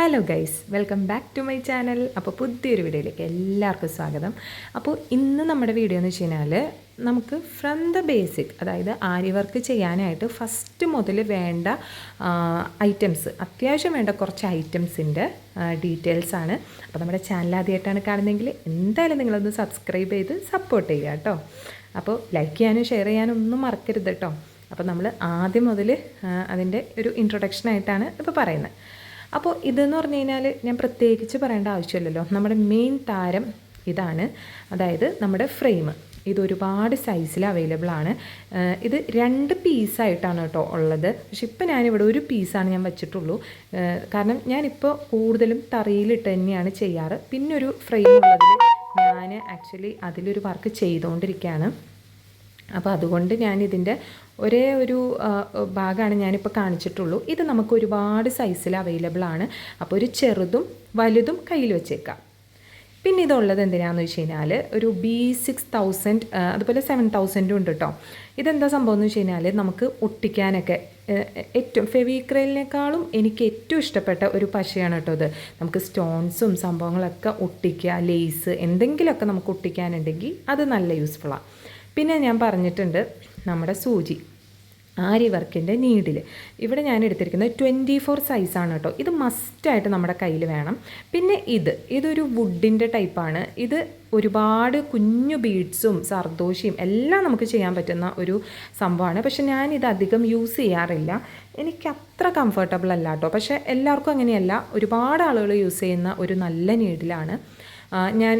Hello guys welcome back to my channel അപ്പോൾ പുതിയൊരു വീഡിയോയിലേക്ക് എല്ലാവർക്കും സ്വാഗതം. അപ്പോൾ ഇന്ന് നമ്മുടെ വീഡിയോ എന്ന് വെച്ച് കഴിഞ്ഞാൽ നമുക്ക് ഫ്രം ദ ബേസിക് അതായത് ആരി വർക്ക് ചെയ്യാനായിട്ട് ഫസ്റ്റ് മുതൽ വേണ്ട ഐറ്റംസ് അത്യാവശ്യം വേണ്ട കുറച്ച് ഐറ്റംസിന്റെ ഡീറ്റെയിൽസ് ആണ്. അപ്പോൾ നമ്മുടെ ചാനൽ ആദ്യമായിട്ടാണ് കാണുന്നതെങ്കിൽ എന്തായാലും നിങ്ങളൊന്ന് സബ്സ്ക്രൈബ് ചെയ്ത് സപ്പോർട്ട് ചെയ്യുക കേട്ടോ. അപ്പോൾ ലൈക്ക് ചെയ്യാനും ഷെയർ ചെയ്യാനും ഒന്നും മറക്കരുത് കേട്ടോ. അപ്പോൾ നമ്മൾ ആദ്യം മുതൽ അതിന്റെ ഒരു ഇൻട്രൊഡക്ഷനായിട്ടാണ് ഇപ്പോൾ പറയുന്നത്. അപ്പോൾ ഇതെന്ന് പറഞ്ഞു കഴിഞ്ഞാൽ ഞാൻ പ്രത്യേകിച്ച് പറയേണ്ട ആവശ്യമില്ലല്ലോ. നമ്മുടെ മെയിൻ താരം ഇതാണ്. അതായത് നമ്മുടെ ഫ്രെയിം ഇത് ഒരുപാട് സൈസിൽ അവൈലബിൾ ആണ്. ഇത് രണ്ട് പീസായിട്ടാണ് കേട്ടോ ഉള്ളത്. പക്ഷെ ഇപ്പം ഞാനിവിടെ ഒരു പീസാണ് ഞാൻ വെച്ചിട്ടുള്ളൂ. കാരണം ഞാനിപ്പോൾ കൂടുതലും തറിയിലിട്ട് തന്നെയാണ് ചെയ്യാറ്. പിന്നെ ഒരു ഫ്രെയിം ഉള്ളതിൽ ഞാൻ ആക്ച്വലി അതിലൊരു വർക്ക് ചെയ്തുകൊണ്ടിരിക്കുകയാണ് അപ്പോൾ അതുകൊണ്ട് ഞാൻ ഇതിന്റെ ഒരേ ഒരു ഭാഗമാണ് ഞാനിപ്പോൾ കാണിച്ചിട്ടുള്ളൂ. ഇത് നമുക്ക് ഒരുപാട് സൈസിൽ അവൈലബിൾ ആണ്. അപ്പോൾ ഒരു ചെറുതും വലുതും കയ്യിൽ വെച്ചേക്കാം. പിന്നെ ഇതുള്ളത് എന്തിനാണെന്ന് വെച്ച് കഴിഞ്ഞാൽ ഒരു ബി സിക്സ് തൗസൻഡ് അതുപോലെ സെവൻ തൗസൻഡും ഉണ്ട് കേട്ടോ ഇതെന്താ സംഭവം എന്ന് വെച്ച് കഴിഞ്ഞാൽ നമുക്ക് ഒട്ടിക്കാനൊക്കെ ഏറ്റവും ഫെവിക്രലിനേക്കാളും എനിക്ക് ഏറ്റവും ഇഷ്ടപ്പെട്ട ഒരു പശയാണ് കേട്ടോ ഇത്. നമുക്ക് സ്റ്റോൺസും സംഭവങ്ങളൊക്കെ ഒട്ടിക്കുക ലേസ് എന്തെങ്കിലുമൊക്കെ നമുക്ക് ഒട്ടിക്കാനുണ്ടെങ്കിൽ അത് നല്ല യൂസ്ഫുള്ളാണ് പിന്നെ ഞാൻ പറഞ്ഞിട്ടുണ്ട് നമ്മുടെ സൂചി ആരി വർക്കിന്റെ നീഡിൽ. ഇവിടെ ഞാൻ എടുത്തിരിക്കുന്നത് ട്വന്റി ഫോർ സൈസാണ് കേട്ടോ. ഇത് മസ്റ്റായിട്ട് നമ്മുടെ കയ്യിൽ വേണം. പിന്നെ ഇത് ഇതൊരു വുഡിന്റെ ടൈപ്പാണ് ഇത് ഒരുപാട് കുഞ്ഞു ബീഡ്സും സർദോഷിയും എല്ലാം നമുക്ക് ചെയ്യാൻ പറ്റുന്ന ഒരു സംഭവമാണ്. പക്ഷെ ഞാനിത് അധികം യൂസ് ചെയ്യാറില്ല. എനിക്ക് അത്ര കംഫർട്ടബിൾ അല്ല കേട്ടോ. പക്ഷേ എല്ലാവർക്കും അങ്ങനെയല്ല. ഒരുപാട് ആളുകൾ യൂസ് ചെയ്യുന്ന ഒരു നല്ല നീഡിലാണ് ഞാൻ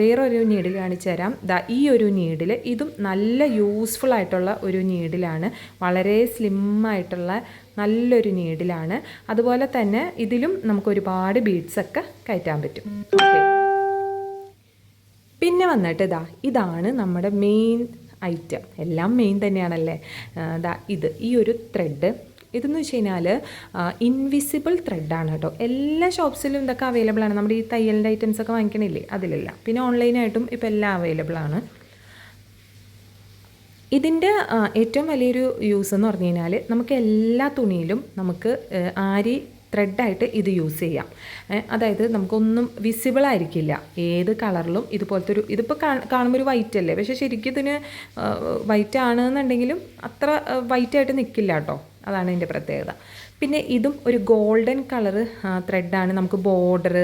വേറൊരു നീഡിൽ കാണിച്ചു തരാം. ദാ ഈ ഒരു നീഡിൽ ഇതും നല്ല യൂസ്ഫുൾ ആയിട്ടുള്ള ഒരു നീഡിലാണ് വളരെ സ്ലിം ആയിട്ടുള്ള നല്ലൊരു നീഡിലാണ് അതുപോലെ തന്നെ ഇതിലും നമുക്ക് ഒരുപാട് ബീഡ്സൊക്കെ കയറ്റാൻ പറ്റും. പിന്നെ വന്നിട്ട് ഇതാ ഇതാണ് നമ്മുടെ മെയിൻ ഐറ്റം എല്ലാം മെയിൻ തന്നെയാണല്ലേ? ഇത് ഈ ഒരു ത്രെഡ് ഇതെന്ന് വെച്ച് കഴിഞ്ഞാൽ ഇൻവിസിബിൾ ത്രെഡാണ് കേട്ടോ. എല്ലാ ഷോപ്സിലും ഇതൊക്കെ അവൈലബിൾ ആണ്. നമ്മുടെ ഈ തയ്യലിന്റെ ഐറ്റംസ് ഒക്കെ വാങ്ങിക്കണില്ലേ? അതിലല്ല. പിന്നെ ഓൺലൈനായിട്ടും ഇപ്പോൾ എല്ലാം അവൈലബിൾ ആണ്. ഇതിന്റെ ഏറ്റവും വലിയൊരു യൂസ് എന്ന് പറഞ്ഞു കഴിഞ്ഞാൽ നമുക്ക് എല്ലാ തുണിയിലും നമുക്ക് ആരി ത്രെഡായിട്ട് ഇത് യൂസ് ചെയ്യാം. അതായത് നമുക്കൊന്നും വിസിബിൾ ആയിരിക്കില്ല. ഏത് കളറിലും ഇതുപോലത്തെ ഒരു ഇതിപ്പോൾ കാണുമ്പോൾ ഒരു വൈറ്റ് അല്ലേ? പക്ഷേ ശരിക്കും ഇതിന് വൈറ്റ് ആണെന്നുണ്ടെങ്കിലും അത്ര വൈറ്റായിട്ട് നിൽക്കില്ല കേട്ടോ. അതാണ് ഇതിന്റെ പ്രത്യേകത. പിന്നെ ഇതും ഒരു ഗോൾഡൻ കളറ് ത്രെഡാണ് നമുക്ക് ബോർഡർ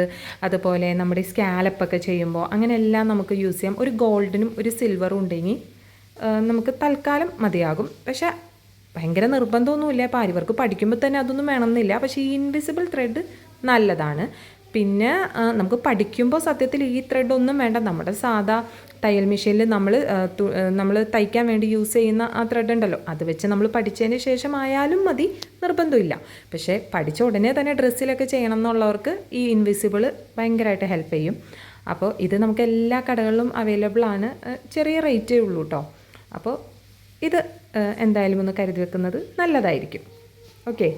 അതുപോലെ നമ്മുടെ സ്കാലപ്പൊക്കെ ചെയ്യുമ്പോൾ അങ്ങനെയെല്ലാം നമുക്ക് യൂസ് ചെയ്യാം. ഒരു ഗോൾഡനും ഒരു സിൽവറും ഉണ്ടെങ്കിൽ നമുക്ക് തൽക്കാലം മതിയാകും. പക്ഷെ ഭയങ്കര നിർബന്ധമൊന്നുമില്ല. അപ്പോൾ പഠിക്കുമ്പോൾ തന്നെ അതൊന്നും വേണമെന്നില്ല. പക്ഷേ ഈ ഇൻവിസിബിൾ ത്രെഡ് നല്ലതാണ്. പിന്നെ നമുക്ക് പഠിക്കുമ്പോൾ സത്യത്തിൽ ഈ ത്രെഡ് ഒന്നും വേണ്ട. നമ്മുടെ സാധാ തയ്യൽ മെഷീനിൽ നമ്മൾ നമ്മൾ തയ്ക്കാൻ വേണ്ടി യൂസ് ചെയ്യുന്ന ആ ത്രെഡ് ഉണ്ടല്ലോ. അത് വെച്ച് നമ്മൾ പഠിച്ചതിന് ശേഷം ആയാലും മതി നിർബന്ധമില്ല. പക്ഷേ പഠിച്ച ഉടനെ തന്നെ ഡ്രസ്സിലൊക്കെ ചെയ്യണം എന്നുള്ളവർക്ക് ഈ ഇൻവിസിബിൾ ഭയങ്കരമായിട്ട് ഹെൽപ്പ് ചെയ്യും. അപ്പോൾ ഇത് നമുക്ക് എല്ലാ കടകളിലും അവൈലബിൾ ആണ്. ചെറിയ റേറ്റേ ഉള്ളൂ കേട്ടോ അപ്പോൾ ഇത് എന്തായാലും ഒന്ന് കരുതി വെക്കുന്നത് നല്ലതായിരിക്കും. ഓക്കെ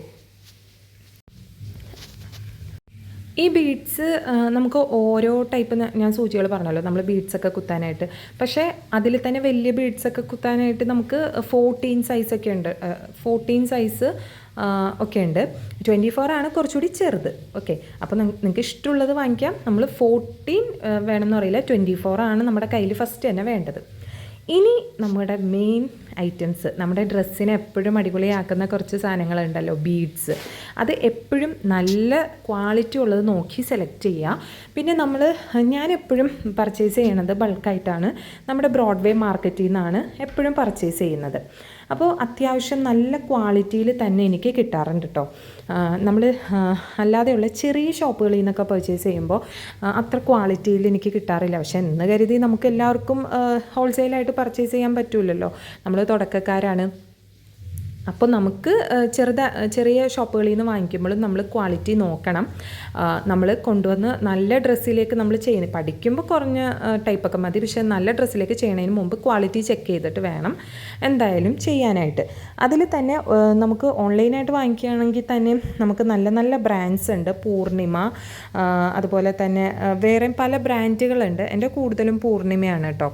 ഈ ബീഡ്സ് നമുക്ക് ഓരോ ടൈപ്പ് ഞാൻ സൂചികൾ പറഞ്ഞല്ലോ നമ്മൾ ബീഡ്സ് ഒക്കെ കുത്താനായിട്ട്. പക്ഷേ അതിൽ തന്നെ വലിയ ബീഡ്സ് ഒക്കെ കുത്താനായിട്ട് നമുക്ക് ഫോർട്ടീൻ സൈസ് ഒക്കെ ഉണ്ട്. ഫോർട്ടീൻ സൈസ് ഒക്കെ ഉണ്ട്. ട്വന്റി ഫോർ ആണ് കുറച്ചുകൂടി ചെറുത്. ഓക്കെ അപ്പോൾ നിങ്ങൾക്ക് ഇഷ്ടമുള്ളത് വാങ്ങിക്കാം. നമ്മൾ ഫോർട്ടീൻ വേണമെന്ന് പറയില്ല. ട്വന്റി ഫോർ ആണ് നമ്മുടെ കയ്യിൽ ഫസ്റ്റ് തന്നെ വേണ്ടത്. ഇനി നമ്മുടെ മെയിൻ ഐറ്റംസ് നമ്മുടെ ഡ്രസ്സിനെ എപ്പോഴും അടിപൊളിയാക്കുന്ന കുറച്ച് സാധനങ്ങളുണ്ടല്ലോ ബീഡ്സ് അത് എപ്പോഴും നല്ല ക്വാളിറ്റി ഉള്ളത് നോക്കി സെലക്ട് ചെയ്യുക. പിന്നെ നമ്മൾ ഞാൻ എപ്പോഴും പർച്ചേസ് ചെയ്യണത് ബൾക്കായിട്ടാണ് നമ്മുടെ ബ്രോഡ്വേ മാർക്കറ്റിൽ നിന്നാണ് എപ്പോഴും പർച്ചേസ് ചെയ്യുന്നത്. അപ്പോൾ അത്യാവശ്യം നല്ല ക്വാളിറ്റിയിൽ തന്നെ എനിക്ക് കിട്ടാറുണ്ട് കേട്ടോ നമ്മൾ അല്ലാതെയുള്ള ചെറിയ ഷോപ്പുകളിൽ നിന്നൊക്കെ പർച്ചേസ് ചെയ്യുമ്പോൾ അത്ര ക്വാളിറ്റിയിൽ എനിക്ക് കിട്ടാറില്ല. പക്ഷെ എന്ന് കരുതി നമുക്ക് എല്ലാവർക്കും ഹോൾസെയിലായിട്ട് പർച്ചേസ് ചെയ്യാൻ പറ്റില്ലല്ലോ നമ്മൾ തുടക്കക്കാരാണ്. അപ്പോൾ നമുക്ക് ചെറുത ചെറിയ ഷോപ്പുകളിൽ നിന്ന് വാങ്ങിക്കുമ്പോഴും നമ്മൾ ക്വാളിറ്റി നോക്കണം. നമ്മൾ കൊണ്ടുവന്ന് നല്ല ഡ്രസ്സിലേക്ക് നമ്മൾ ചെയ്യുന്നത് പഠിക്കുമ്പോൾ കുറഞ്ഞ ടൈപ്പൊക്കെ മതി. പക്ഷേ നല്ല ഡ്രസ്സിലേക്ക് ചെയ്യുന്നതിന് മുമ്പ് ക്വാളിറ്റി ചെക്ക് ചെയ്തിട്ട് വേണം എന്തായാലും ചെയ്യാനായിട്ട്. അതിൽ തന്നെ നമുക്ക് ഓൺലൈനായിട്ട് വാങ്ങിക്കുകയാണെങ്കിൽ തന്നെ നമുക്ക് നല്ല നല്ല ബ്രാൻഡ്സ് ഉണ്ട്. പൂർണിമ അതുപോലെ തന്നെ വേറെ പല ബ്രാൻഡുകളുണ്ട്. എന്റെ കൂടുതലും പൂർണിമയാണ് കേട്ടോ.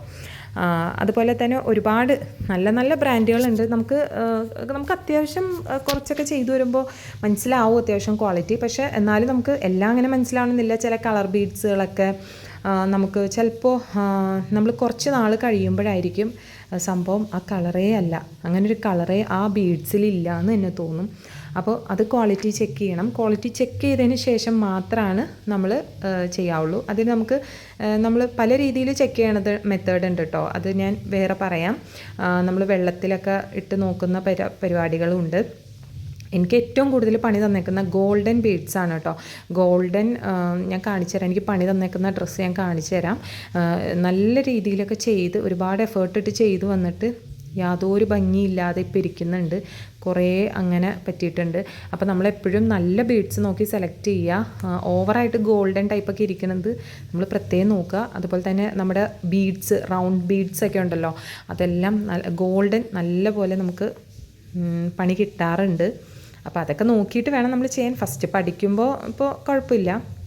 അതുപോലെ തന്നെ ഒരുപാട് നല്ല നല്ല ബ്രാൻഡുകളുണ്ട്. നമുക്ക് നമുക്ക് അത്യാവശ്യം കുറച്ചൊക്കെ ചെയ്തു വരുമ്പോൾ മനസ്സിലാവും അത്യാവശ്യം ക്വാളിറ്റി. പക്ഷേ എന്നാലും നമുക്ക് എല്ലാം അങ്ങനെ മനസ്സിലാവണമെന്നില്ല. ചില കളർ ബീഡ്സുകളൊക്കെ നമുക്ക് ചിലപ്പോൾ നമ്മൾ കുറച്ച് നാൾ കഴിയുമ്പോഴായിരിക്കും സംഭവം ആ കളറേ അല്ല. അങ്ങനൊരു കളറേ ആ ബീഡ്സിലില്ല എന്ന് തന്നെ തോന്നും. അപ്പോൾ അത് ക്വാളിറ്റി ചെക്ക് ചെയ്യണം. ക്വാളിറ്റി ചെക്ക് ചെയ്തതിന് ശേഷം മാത്രമാണ് നമ്മൾ ചെയ്യാവുള്ളൂ. അതിന് നമുക്ക് നമ്മൾ പല രീതിയിൽ ചെക്ക് ചെയ്യണത് മെത്തേഡ് ഉണ്ട് കേട്ടോ അത് ഞാൻ വേറെ പറയാം. നമ്മൾ വെള്ളത്തിലൊക്കെ ഇട്ട് നോക്കുന്ന പരിപാടികളും ഉണ്ട്. എനിക്ക് ഏറ്റവും കൂടുതൽ പണി തന്നേക്കുന്ന ഗോൾഡൻ ബീഡ്സ് ആണ് കേട്ടോ ഗോൾഡൻ ഞാൻ കാണിച്ചു തരാം. എനിക്ക് പണി തന്നേക്കുന്ന ഡ്രസ്സ് ഞാൻ കാണിച്ചു തരാം. നല്ല രീതിയിലൊക്കെ ചെയ്ത് ഒരുപാട് എഫേർട്ട് ഇട്ട് ചെയ്ത് വന്നിട്ട് യാതൊരു ഭംഗിയില്ലാതെ ഇപ്പോൾ ഇരിക്കുന്നുണ്ട്. കുറേ അങ്ങനെ പറ്റിയിട്ടുണ്ട്. അപ്പോൾ നമ്മളെപ്പോഴും നല്ല ബീഡ്സ് നോക്കി സെലക്ട് ചെയ്യുക. ഓവറായിട്ട് ഗോൾഡൻ ടൈപ്പൊക്കെ ഇരിക്കുന്നത് നമ്മൾ പ്രത്യേകം നോക്കുക. അതുപോലെ തന്നെ നമ്മുടെ ബീഡ്സ് റൗണ്ട് ബീഡ്സ് ഒക്കെ ഉണ്ടല്ലോ. അതെല്ലാം നല്ല ഗോൾഡൻ നല്ല പോലെ നമുക്ക് പണി കിട്ടാറുണ്ട്. അപ്പോൾ അതൊക്കെ നോക്കിയിട്ട് വേണം നമ്മൾ ചെയ്യാൻ. ഫസ്റ്റ് പഠിക്കുമ്പോൾ ഇപ്പോൾ കുഴപ്പമില്ല.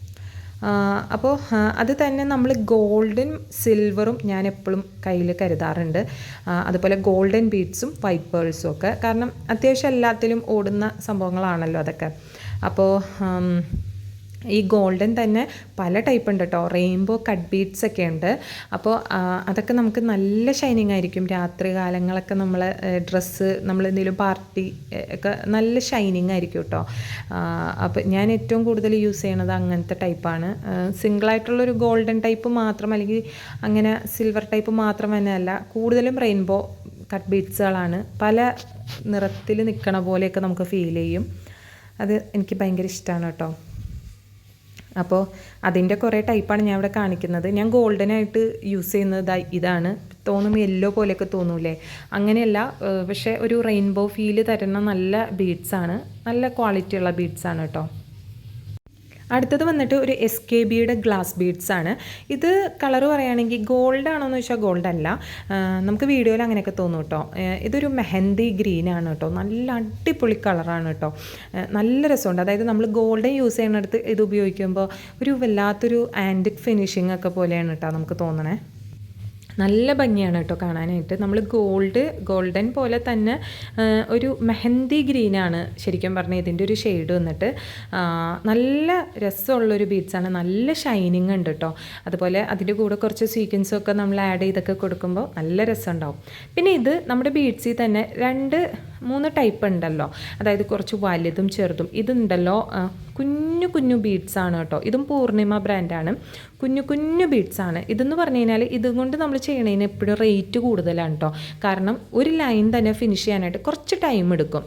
അപ്പോൾ അത് തന്നെ നമ്മൾ ഗോൾഡൻ സിൽവറും ഞാൻ എപ്പോഴും കയ്യിൽ കരുതാറുണ്ട്. അതുപോലെ ഗോൾഡൻ ബീഡ്സും വൈറ്റ് പേൾസും ഒക്കെ. കാരണം അത്യാവശ്യം എല്ലാത്തിലും ഓടുന്ന സംഭവങ്ങളാണല്ലോ അതൊക്കെ. അപ്പോൾ ഈ ഗോൾഡൻ തന്നെ പല ടൈപ്പ് ഉണ്ട് കേട്ടോ റെയിൻബോ കട്ട് ബീഡ്സ് ഒക്കെ ഉണ്ട്. അപ്പോൾ അതൊക്കെ നമുക്ക് നല്ല ഷൈനിങ് ആയിരിക്കും. രാത്രി കാലങ്ങളൊക്കെ നമ്മൾ ഡ്രസ്സ് നമ്മൾ എന്തെങ്കിലും പാർട്ടി ഒക്കെ നല്ല ഷൈനിങ് ആയിരിക്കും കേട്ടോ അപ്പോൾ ഞാൻ ഏറ്റവും കൂടുതൽ യൂസ് ചെയ്യണത് അങ്ങനത്തെ ടൈപ്പാണ് സിംഗിളായിട്ടുള്ളൊരു ഗോൾഡൻ ടൈപ്പ് മാത്രം അല്ലെങ്കിൽ അങ്ങനെ സിൽവർ ടൈപ്പ് മാത്രം തന്നെ അല്ല. കൂടുതലും റെയിൻബോ കട്ട് ബീഡ്സുകളാണ് പല നിറത്തിൽ നിൽക്കണ പോലെയൊക്കെ നമുക്ക് ഫീൽ ചെയ്യും. അത് എനിക്ക് ഭയങ്കര ഇഷ്ടമാണ് കേട്ടോ അപ്പോൾ അതിന്റെ കുറേ ടൈപ്പാണ് ഞാൻ ഇവിടെ കാണിക്കുന്നത്. ഞാൻ ഗോൾഡനായിട്ട് യൂസ് ചെയ്യുന്നത് ഇതാണ്. തോന്നും യെല്ലോ പോലെയൊക്കെ തോന്നൂലേ അങ്ങനെയല്ല പക്ഷേ ഒരു റെയിൻബോ ഫീൽ തരുന്ന നല്ല ബീഡ്സാണ് നല്ല ക്വാളിറ്റിയുള്ള ബീഡ്സാണ് കേട്ടോ. അടുത്തത് വന്നിട്ട് ഒരു എസ് കെ ബിയുടെ ഗ്ലാസ് ബീഡ്സ് ആണ്. ഇത് കളർ പറയുകയാണെങ്കിൽ ഗോൾഡ് ആണോ എന്ന് വെച്ചാൽ ഗോൾഡ് അല്ല നമുക്ക് വീഡിയോയിൽ അങ്ങനെയൊക്കെ തോന്നും കേട്ടോ. ഇതൊരു മെഹന്തി ഗ്രീൻ ആണ് കേട്ടോ. നല്ല അടിപൊളി കളറാണ് കേട്ടോ. നല്ല രസമുണ്ട്. അതായത് നമ്മൾ ഗോൾഡൻ യൂസ് ചെയ്യുന്നിടത്ത് ഇത് ഉപയോഗിക്കുമ്പോൾ ഒരു വല്ലാത്തൊരു ആന്റിക് ഫിനിഷിംഗ് ഒക്കെ പോലെയാണ് കേട്ടോ നമുക്ക് തോന്നണേ. നല്ല ഭംഗിയാണ് കേട്ടോ കാണാനായിട്ട്. നമ്മൾ ഗോൾഡ് ഗോൾഡൻ പോലെ തന്നെ ഒരു മെഹന്തി ഗ്രീനാണ് ശരിക്കും പറഞ്ഞാൽ ഇതിന്റെ ഒരു ഷെയ്ഡ് വന്നിട്ട്. നല്ല രസമുള്ളൊരു ബീഡ്സാണ് നല്ല ഷൈനിങ് ഉണ്ട് കേട്ടോ. അതുപോലെ അതിന്റെ കൂടെ കുറച്ച് സീക്വൻസൊക്കെ നമ്മൾ ആഡ് ചെയ്തൊക്കെ കൊടുക്കുമ്പോൾ നല്ല രസമുണ്ടാവും. പിന്നെ ഇത് നമ്മുടെ ബീഡ്സിൽ തന്നെ രണ്ട് മൂന്ന് ടൈപ്പ് ഉണ്ടല്ലോ. അതായത് കുറച്ച് വലുതും ചെറുതും. ഇതുണ്ടല്ലോ കുഞ്ഞു കുഞ്ഞു ബീഡ്സ് ആണ് കേട്ടോ. ഇതും പൂർണിമ ബ്രാൻഡാണ് കുഞ്ഞു കുഞ്ഞു ബീഡ്സ് ആണ്. ഇതെന്ന് പറഞ്ഞു കഴിഞ്ഞാൽ ഇതുകൊണ്ട് നമ്മൾ ചെയ്യണതിന് എപ്പോഴും റേറ്റ് കൂടുതലാണ് കേട്ടോ. കാരണം ഒരു ലൈൻ തന്നെ ഫിനിഷ് ചെയ്യാനായിട്ട് കുറച്ച് ടൈം എടുക്കും.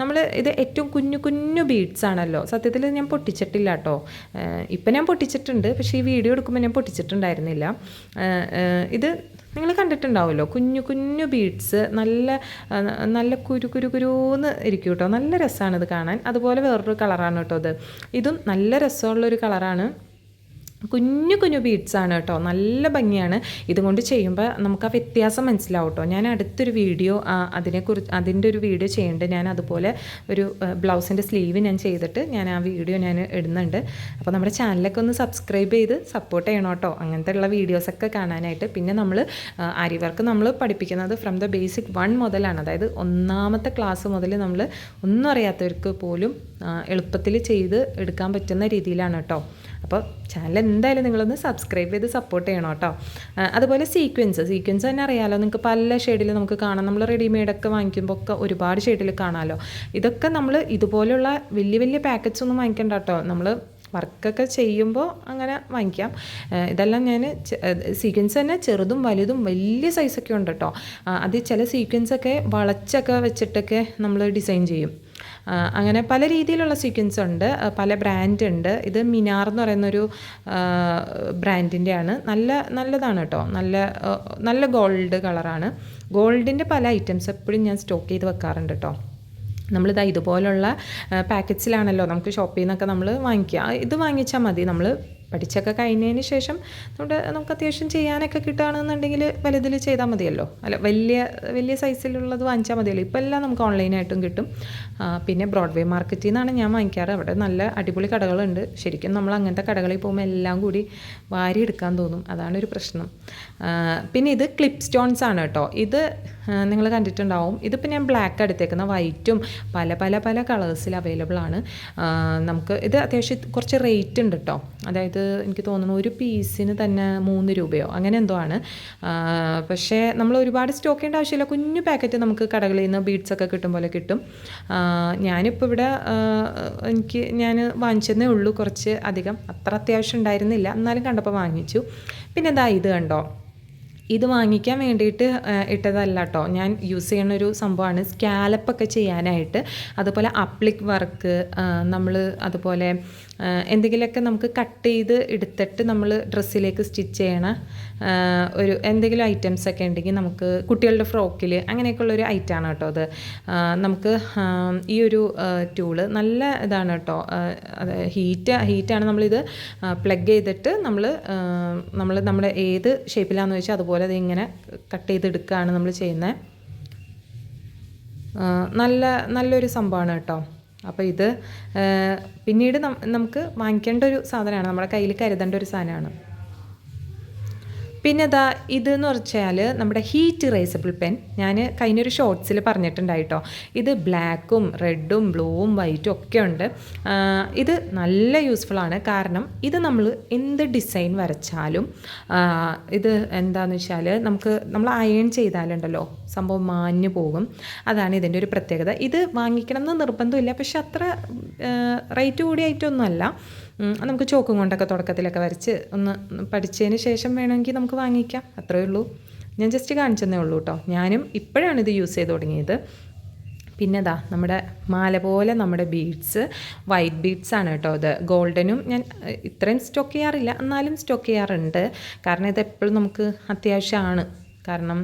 നമ്മൾ ഇത് ഏറ്റവും കുഞ്ഞു കുഞ്ഞു ബീഡ്സ് ആണല്ലോ. സത്യത്തിൽ ഞാൻ പൊട്ടിച്ചിട്ടില്ല കേട്ടോ. ഇപ്പം ഞാൻ പൊട്ടിച്ചിട്ടുണ്ട്. പക്ഷേ ഈ വീഡിയോ എടുക്കുമ്പോൾ ഞാൻ പൊട്ടിച്ചിട്ടുണ്ടായിരുന്നില്ല. ഇത് നിങ്ങൾ കണ്ടിട്ടുണ്ടാവുമല്ലോ. കുഞ്ഞു കുഞ്ഞു ബീഡ്സ് നല്ല നല്ല കുരു കുരു കുരുന്ന് ഇരിക്കും കേട്ടോ നല്ല രസമാണ് ഇത് കാണാൻ. അതുപോലെ വേറൊരു കളറാണ് കേട്ടോ അത് ഇതും. നല്ല രസമുള്ളൊരു കളറാണ് കുഞ്ഞു കുഞ്ഞു ബീഡ്സ് ആണ് കേട്ടോ. നല്ല ഭംഗിയാണ്. ഇതുകൊണ്ട് ചെയ്യുമ്പോൾ നമുക്ക് ആ വ്യത്യാസം മനസ്സിലാവും കേട്ടോ. ഞാൻ അടുത്തൊരു വീഡിയോ അതിനെക്കുറിച്ച് അതിന്റെ ഒരു വീഡിയോ ചെയ്യേണ്ട. ഞാൻ അതുപോലെ ഒരു ബ്ലൗസിന്റെ സ്ലീവ് ഞാൻ ചെയ്തിട്ട് ഞാൻ ആ വീഡിയോ ഞാൻ ഇടുന്നുണ്ട്. അപ്പോൾ നമ്മുടെ ചാനലൊക്കെ ഒന്ന് സബ്സ്ക്രൈബ് ചെയ്ത് സപ്പോർട്ട് ചെയ്യണം കേട്ടോ. അങ്ങനത്തെ ഉള്ള വീഡിയോസൊക്കെ കാണാനായിട്ട്. പിന്നെ നമ്മൾ ആര്യവർക്ക് നമ്മൾ പഠിപ്പിക്കുന്നത് ഫ്രം ദ ബേസിക് വൺ മുതലാണ്. അതായത് ഒന്നാമത്തെ ക്ലാസ് മുതൽ നമ്മൾ ഒന്നും അറിയാത്തവർക്ക് പോലും എളുപ്പത്തിൽ ചെയ്ത് എടുക്കാൻ പറ്റുന്ന രീതിയിലാണ് കേട്ടോ. അപ്പോൾ ചാനൽ എന്തായാലും നിങ്ങളൊന്ന് സബ്സ്ക്രൈബ് ചെയ്ത് സപ്പോർട്ട് ചെയ്യണം കേട്ടോ. അതുപോലെ സീക്വൻസ് സീക്വൻസ് തന്നെ അറിയാമല്ലോ നിങ്ങൾക്ക് പല ഷെയ്ഡിൽ നമുക്ക് കാണാം. നമ്മൾ റെഡിമെയ്ഡൊക്കെ വാങ്ങിക്കുമ്പോൾ ഒക്കെ ഒരുപാട് ഷെയ്ഡിൽ കാണാമല്ലോ ഇതൊക്കെ നമ്മൾ ഇതുപോലെയുള്ള വലിയ വലിയ പാക്കറ്റ്സ് ഒന്നും വാങ്ങിക്കണ്ട കേട്ടോ. നമ്മൾ വർക്കൊക്കെ ചെയ്യുമ്പോൾ അങ്ങനെ വാങ്ങിക്കാം. ഇതെല്ലാം ഞാൻ സീക്വൻസ് തന്നെ ചെറുതും വലുതും വലിയ സൈസൊക്കെ ഉണ്ട് കേട്ടോ. അത് ചില സീക്വൻസൊക്കെ വളച്ചൊക്കെ വെച്ചിട്ടൊക്കെ നമ്മൾ ഡിസൈൻ ചെയ്യും. അങ്ങനെ പല രീതിയിലുള്ള സീക്വൻസ് ഉണ്ട്. പല ബ്രാൻഡ് ഉണ്ട്. ഇത് മിനാർ എന്ന് പറയുന്നൊരു ബ്രാൻഡിന്റെ ആണ് നല്ല നല്ലതാണ് കേട്ടോ നല്ല നല്ല ഗോൾഡ് കളറാണ് ഗോൾഡിന്റെ പല ഐറ്റംസ് എപ്പോഴും ഞാൻ സ്റ്റോക്ക് ചെയ്ത് വെക്കാറുണ്ട് കേട്ടോ നമ്മളിതാ ഇതുപോലുള്ള പാക്കറ്റ്സിലാണല്ലോ നമുക്ക് ഷോപ്പിൽ നിന്നൊക്കെ നമ്മൾ വാങ്ങിക്കുക ഇത് വാങ്ങിച്ചാൽ മതി. നമ്മൾ പഠിച്ചൊക്കെ കഴിഞ്ഞതിന് ശേഷം നമ്മുടെ നമുക്ക് അത്യാവശ്യം ചെയ്യാനൊക്കെ കിട്ടുകയാണെന്നുണ്ടെങ്കിൽ വലുതിൽ ചെയ്താൽ മതിയല്ലോ. അല്ല വലിയ വലിയ സൈസിലുള്ളത് വാങ്ങിച്ചാൽ മതിയല്ലോ. ഇപ്പോൾ എല്ലാം നമുക്ക് ഓൺലൈനായിട്ടും കിട്ടും. പിന്നെ ബ്രോഡ്വേ മാർക്കറ്റിൽ നിന്നാണ് ഞാൻ വാങ്ങിക്കാറ്. അവിടെ നല്ല അടിപൊളി കടകളുണ്ട്. ശരിക്കും നമ്മൾ അങ്ങനത്തെ കടകളിൽ പോകുമ്പോൾ എല്ലാം കൂടി വാരി എടുക്കാൻ തോന്നും. അതാണ് ഒരു പ്രശ്നം. പിന്നെ ഇത് ക്ലിപ്പ് സ്റ്റോൺസ് ആണ് കേട്ടോ. ഇത് നിങ്ങൾ കണ്ടിട്ടുണ്ടാവും. ഇതിപ്പോൾ ഞാൻ ബ്ലാക്ക് എടുത്തേക്കുന്ന വൈറ്റും പല പല പല കളേഴ്സിൽ അവൈലബിൾ ആണ്. നമുക്ക് ഇത് അത്യാവശ്യം കുറച്ച് റേറ്റ് ഉണ്ട് കേട്ടോ അതായത് എനിക്ക് തോന്നുന്നു ഒരു പീസിന് തന്നെ മൂന്ന് രൂപയോ അങ്ങനെ എന്തോ ആണ്. പക്ഷേ നമ്മൾ ഒരുപാട് സ്റ്റോക്ക് ചെയ്യേണ്ട ആവശ്യമില്ല. കുഞ്ഞു പാക്കറ്റ് നമുക്ക് കടകളിൽ നിന്ന് ബീഡ്സ് ഒക്കെ കിട്ടും പോലെ കിട്ടും. ഞാനിപ്പോൾ ഇവിടെ എനിക്ക് ഞാൻ വാങ്ങിച്ചതേ ഉള്ളൂ. കുറച്ച് അധികം അത്ര അത്യാവശ്യം ഉണ്ടായിരുന്നില്ല. എന്നാലും കണ്ടപ്പോൾ വാങ്ങിച്ചു. പിന്നെ ഇതാ ഇത് കണ്ടോ? ഇത് വാങ്ങിക്കാൻ വേണ്ടിയിട്ട് ഇട്ടതല്ല കേട്ടോ ഞാൻ യൂസ് ചെയ്യുന്ന ഒരു സംഭവമാണ് സ്കാലപ്പൊക്കെ ചെയ്യാനായിട്ട്. അതുപോലെ അപ്ലിക് വർക്ക് നമ്മൾ അതുപോലെ എന്തെങ്കിലുമൊക്കെ നമുക്ക് കട്ട് ചെയ്ത് എടുത്തിട്ട് നമ്മൾ ഡ്രസ്സിലേക്ക് സ്റ്റിച്ച് ചെയ്യണ ഒരു എന്തെങ്കിലും ഐറ്റംസ് ഒക്കെ ഉണ്ടെങ്കിൽ നമുക്ക് കുട്ടികളുടെ ഫ്രോക്കിൽ അങ്ങനെയൊക്കെയുള്ളൊരു ഐറ്റമാണ് കേട്ടോ അത്. നമുക്ക് ഈ ഒരു ടൂൾ നല്ല ഇതാണ് കേട്ടോ. ഹീറ്റ് ഹീറ്റാണ് നമ്മളിത് പ്ലഗ് ചെയ്തിട്ട് നമ്മൾ നമ്മൾ നമ്മുടെ ഏത് ഷേപ്പിലാണെന്ന് വെച്ചാൽ അതുപോലെ അത് ഇങ്ങനെ കട്ട് ചെയ്തെടുക്കുകയാണ് നമ്മൾ ചെയ്യുന്നത്. നല്ല നല്ലൊരു സംഭവമാണ് കേട്ടോ. അപ്പോൾ ഇത് പിന്നീട് നമുക്ക് വാങ്ങിക്കേണ്ട ഒരു സാധനമാണ്. നമ്മുടെ കയ്യിൽ കരുതേണ്ട ഒരു സാധനമാണ്. പിന്നെ ഇതാ ഇതെന്ന് വെച്ചാൽ നമ്മുടെ ഹീറ്റ് ഇറേസബിൾ പെൻ ഞാൻ കഴിഞ്ഞൊരു ഷോർട്സിൽ പറഞ്ഞിട്ടുണ്ടായിട്ടോ. ഇത് ബ്ലാക്കും റെഡും ബ്ലൂവും വൈറ്റും ഒക്കെ ഉണ്ട്. ഇത് നല്ല യൂസ്ഫുൾ ആണ്. കാരണം ഇത് നമ്മൾ എന്ത് ഡിസൈൻ വരച്ചാലും ഇത് എന്താണെന്ന് വെച്ചാൽ നമുക്ക് നമ്മൾ അയൺ ചെയ്താലുണ്ടല്ലോ സംഭവം മാഞ്ഞു പോകും. അതാണ് ഇതിന്റെ ഒരു പ്രത്യേകത. ഇത് വാങ്ങിക്കണം എന്ന് നിർബന്ധമില്ല. പക്ഷെ അത്ര റേറ്റ് കൂടിയായിട്ടൊന്നുമല്ല. നമുക്ക് ചോക്കും കൊണ്ടൊക്കെ തുടക്കത്തിലൊക്കെ വരച്ച് ഒന്ന് പഠിച്ചതിന് ശേഷം വേണമെങ്കിൽ നമുക്ക് വാങ്ങിക്കാം. അത്രയേ ഉള്ളൂ. ഞാൻ ജസ്റ്റ് കാണിച്ചെന്നേ ഉള്ളൂ കേട്ടോ ഞാനും ഇപ്പോഴാണ് ഇത് യൂസ് ചെയ്ത് തുടങ്ങിയത്. പിന്നെ ദാ നമ്മുടെ മാല പോലെ നമ്മുടെ ബീഡ്സ് വൈറ്റ് ബീഡ്സ് ആണ് കേട്ടോ അത് ഗോൾഡനും ഞാൻ ഇത്രയും സ്റ്റോക്ക് ചെയ്യാറില്ല. എന്നാലും സ്റ്റോക്ക് ചെയ്യാറുണ്ട്. കാരണം ഇത് എപ്പോഴും നമുക്ക് അത്യാവശ്യമാണ്. കാരണം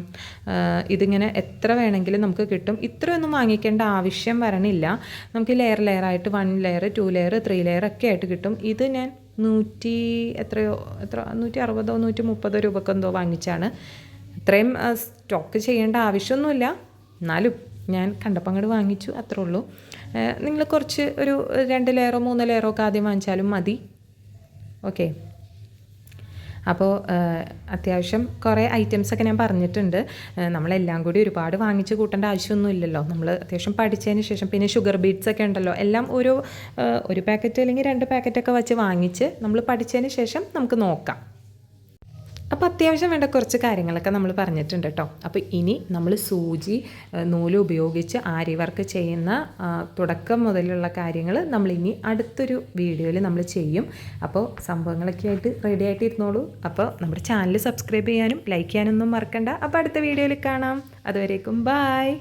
ഇതിങ്ങനെ എത്ര വേണമെങ്കിലും നമുക്ക് കിട്ടും. ഇത്രയൊന്നും വാങ്ങിക്കേണ്ട ആവശ്യം വരണില്ല. നമുക്ക് ലെയർ ലെയറായിട്ട് one layer two layer three layer ഒക്കെ ആയിട്ട് കിട്ടും. ഇത് ഞാൻ നൂറ്റി എത്രയോ എത്ര നൂറ്റി അറുപതോ നൂറ്റി മുപ്പതോ രൂപക്ക് എന്തോ വാങ്ങിച്ചാണ്. ഇത്രയും സ്റ്റോക്ക് ചെയ്യേണ്ട ആവശ്യമൊന്നുമില്ല. എന്നാലും ഞാൻ കണ്ടപ്പം അങ്ങോട്ട് വാങ്ങിച്ചു അത്രേ ഉള്ളൂ. നിങ്ങൾ കുറച്ച് ഒരു രണ്ട് ലെയറോ മൂന്ന് ലെയറോ ഒക്കെ ആദ്യം വാങ്ങിച്ചാലും മതി. ഓക്കെ അപ്പോൾ അത്യാവശ്യം കുറേ ഐറ്റംസൊക്കെ ഞാൻ പറഞ്ഞിട്ടുണ്ട്. നമ്മളെല്ലാം കൂടി ഒരുപാട് വാങ്ങിച്ച് കൂട്ടേണ്ട ആവശ്യമൊന്നും ഇല്ലല്ലോ നമ്മൾ അത്യാവശ്യം പഠിച്ചതിന് ശേഷം പിന്നെ ഷുഗർ ബീഡ്സ് ഒക്കെ ഉണ്ടല്ലോ. എല്ലാം ഒരു ഒരു പാക്കറ്റ് അല്ലെങ്കിൽ രണ്ട് പാക്കറ്റൊക്കെ വെച്ച് വാങ്ങിച്ച് നമ്മൾ പഠിച്ചതിന് ശേഷം നമുക്ക് നോക്കാം. അപ്പോൾ അത്യാവശ്യം വേണ്ട കുറച്ച് കാര്യങ്ങളൊക്കെ നമ്മൾ പറഞ്ഞിട്ടുണ്ട് കേട്ടോ. അപ്പോൾ ഇനി നമ്മൾ സൂചി നൂൽ ഉപയോഗിച്ച് ആരി വർക്ക് ചെയ്യുന്ന തുടക്കം മുതലുള്ള കാര്യങ്ങൾ നമ്മൾ ഇനി അടുത്തൊരു വീഡിയോയിൽ നമ്മൾ ചെയ്യും. അപ്പോൾ സംഭവങ്ങളൊക്കെ ആയിട്ട് റെഡി ആയിട്ട് ഇരുന്നോളൂ. അപ്പോൾ നമ്മുടെ ചാനൽ സബ്സ്ക്രൈബ് ചെയ്യാനും ലൈക്ക് ചെയ്യാനൊന്നും മറക്കണ്ട. അപ്പോൾ അടുത്ത വീഡിയോയിൽ കാണാം. അതുവരേക്കും ബായ്